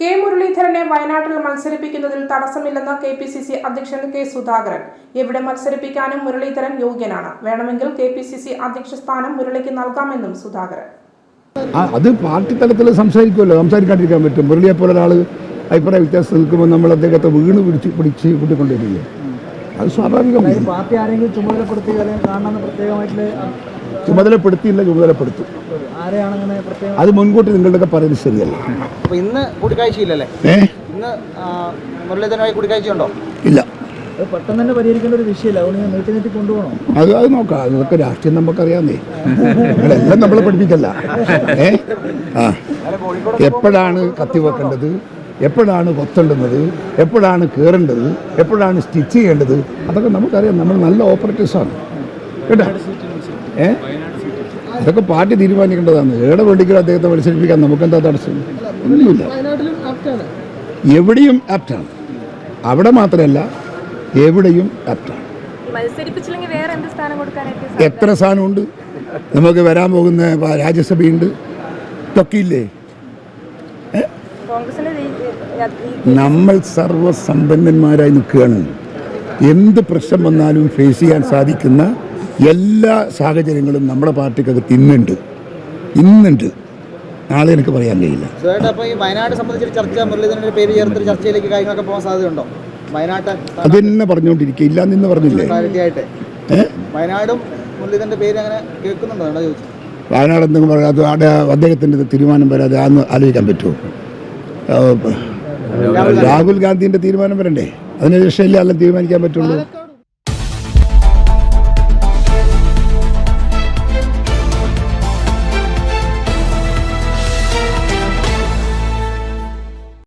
K മുരളീധരനെ വയനാട്ടിൽ മത്സരിപ്പിക്കുന്നതിൽ തടസ്സമില്ലെന്ന് കെ പി സി സി അധ്യക്ഷൻ കെ സുധാകരൻ. എവിടെ മത്സരിപ്പിക്കാനും മുരളീധരൻ യോഗ്യനാണ്. വേണമെങ്കിൽ കെ പി സി സി അധ്യക്ഷ സ്ഥാനം മുരളിക്ക് നൽകാമെന്നും സുധാകരൻ. അത് പാർട്ടി തലത്തിൽ സംസാരിക്കുമല്ലോ. സംസാരിക്കാണ്ടിരിക്കാൻ പറ്റും. മുരളിയെ പോലെ ഒരാൾ അഭിപ്രായ വ്യത്യാസം നിൽക്കുമ്പോൾ നമ്മൾ അദ്ദേഹത്തെ വീണ് പിടിച്ച് പിടിച്ച് കൂട്ടിക്കൊണ്ടിരിക്കുക അത് സ്വാഭാവികമായി പാർട്ടി ആരെങ്കിലും ചുമതലപ്പെടുത്തി അല്ലെങ്കിൽ കാണണമെന്ന് പ്രത്യേകമായിട്ട് ചുമതലപ്പെടുത്തിയില്ല ചുമതലപ്പെടുത്തും. അത് മുൻകൂട്ടി നിങ്ങളുടെയൊക്കെ പറയുന്നത് ശരിയല്ല. ഇന്ന് കൂടിക്കാഴ്ചയില്ലല്ലേ? ഇന്ന് മുരളീധരനുമായി കൂടിക്കാഴ്ചയുണ്ടോ? ഇല്ല. അത് പെട്ടെന്ന് തന്നെ പരിഹരിക്കേണ്ട ഒരു വിഷയമല്ല. അതുകൊണ്ട് നീട്ടി നീട്ടി കൊണ്ടുപോകണം? അത് അത് നോക്കാം. അതൊക്കെ രാഷ്ട്രീയം നമുക്കറിയാന്നേ നിങ്ങളെല്ലാം നമ്മളെ പഠിപ്പിക്കല്ല. ഏ? ആ. എപ്പോഴാണ് കത്തി വെക്കേണ്ടത്? എപ്പോഴാണ് കൊത്തേണ്ടത്? എപ്പോഴാണ് കയറേണ്ടത് എപ്പോഴാണ് സ്റ്റിച്ച് ചെയ്യേണ്ടത്? അതൊക്കെ നമുക്കറിയാം. നമ്മൾ നല്ല ഓപ്പറേറ്റേഴ്സാണ് കേട്ടോ? ഏ? അതൊക്കെ പാർട്ടി തീരുമാനിക്കേണ്ടതാണ്. ഏടെ വേണ്ടിക്കും അദ്ദേഹത്തെ മത്സരിപ്പിക്കാൻ നമുക്കെന്താ തടസ്സം? ഒന്നുമില്ല. എവിടെയും ആപ്റ്റാണ് അവിടെ മാത്രമല്ല എവിടെയും ആപ്റ്റാണ് മത്സരിപ്പിച്ചില്ലെങ്കിൽ വേറെ എന്ത് സ്ഥാനം കൊടുക്കാനായിട്ട് എത്ര സ്ഥാനമുണ്ട്? നമുക്ക് വരാൻ പോകുന്ന രാജ്യസഭയുണ്ട്. ഇതൊക്കെയില്ലേ? നമ്മൾ സർവസമ്പന്നന്മാരായി നിൽക്കുകയാണ്. എന്ത് പ്രശ്നം വന്നാലും ഫേസ് ചെയ്യാൻ സാധിക്കുന്ന എല്ലാ സാഹചര്യങ്ങളും നമ്മുടെ പാർട്ടിക്കകത്ത് ഇന്നുണ്ട്. ഇന്നുണ്ട്. നാളെ എനിക്ക് പറയാൻ കഴിയില്ല. വയനാട് സംബന്ധിച്ച് ചർച്ച മുരളീധരന്റെ പേര് ചർച്ചയിലേക്ക് കാര്യങ്ങളൊക്കെ പോകാൻ സാധ്യതയുണ്ടോ? വയനാട്ട് അത് തന്നെ പറഞ്ഞുകൊണ്ടിരിക്കുക ഇല്ല എന്ന് പറഞ്ഞില്ലേ വയനാടും മുരളീധരന്റെ പേര് അങ്ങനെ കേൾക്കുന്നുണ്ടോ? വയനാട് എന്തെങ്കിലും പറയാം അത് അവിടെ അദ്ദേഹത്തിന്റെ തീരുമാനം വരാതെ അന്ന് ആലോചിക്കാൻ പറ്റുമോ? രാഹുൽ ഗാന്ധിന്റെ തീരുമാനം വരണ്ടേ? അതിന് ശേഷമല്ലേ അല്ല തീരുമാനിക്കാൻ പറ്റുള്ളൂ?